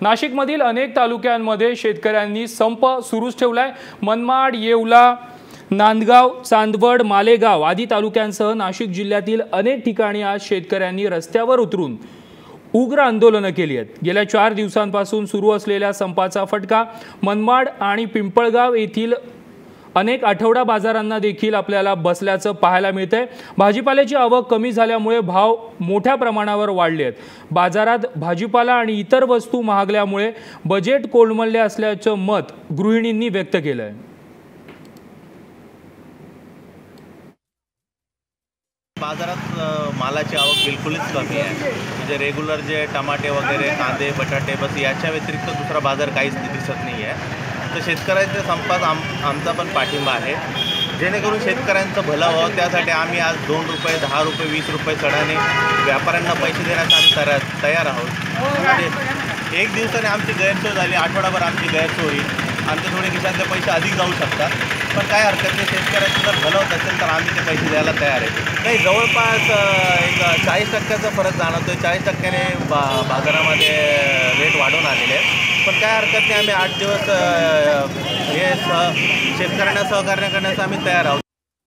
नाशिकमधील अनेक तालुक्यांमध्ये शेतकऱ्यांनी संप सुरूच ठेवलाय. मनमाड येवला नांदगाव चांदवड मालेगाव आदी तालुक्यांसह नाशिक जिल्ह्यातील अनेक ठिकाणी आज शेतकऱ्यांनी रस्त्यावर उतरून उग्र आंदोलनं केली आहेत. गेल्या चार दिवसांपासून सुरू असलेल्या संपाचा फटका मनमाड आणि पिंपळगाव येथील अनेक आठवडा बाजारांना देखील आपल्याला बसल्याचं पाहायला मिळतंय. भाजीपाल्याची आवक कमी झाल्यामुळे भाव मोठ्या प्रमाणावर वाढले आहेत बाजारात भाजीपाला आणि इतर वस्तू महागल्यामुळे बजेट कोलमडले असल्याचं मत गृहिणींनी व्यक्त केलं आहे बाजारात मालाची आवक बिलकुलच कमी आहे. म्हणजे रेग्युलर जे टमाटे वगैरे कांदे बटाटे बस याच्या व्यतिरिक्त दुसरा बाजार काहीच दिसत नाही आहे तर शेतकऱ्यांच्या संपास आम आमचा पण पाठिंबा आहे. जेणेकरून शेतकऱ्यांचं भलं व्हावं त्यासाठी आम्ही आज दोन रुपये दहा रुपये वीस रुपये चढाने व्यापाऱ्यांना पैसे देण्यास आम्ही तयार तयार आहोत. म्हणजे एक दिवसाने आमची गैरसोय झाली आठवडाभर आमची गैरसोय होईल. आमचे थोडे खिशातले पैसे अधिक जाऊ शकतात. पण काय हरकत नाही शेतकऱ्याचं जर भलं होत असेल तर आम्ही ते पैसे द्यायला तयार आहे. नाही जवळपास एक चाळीस टक्क्याचा फरक जाणवतो आहे चाळीस टक्क्याने बा बाजारामध्ये रेट वाढवून आलेले आहेत. पण काय हरकत नाही आम्ही आठ दिवस हे सह शेतकऱ्यांना सहकार्य करण्यास आम्ही तयार आहोत.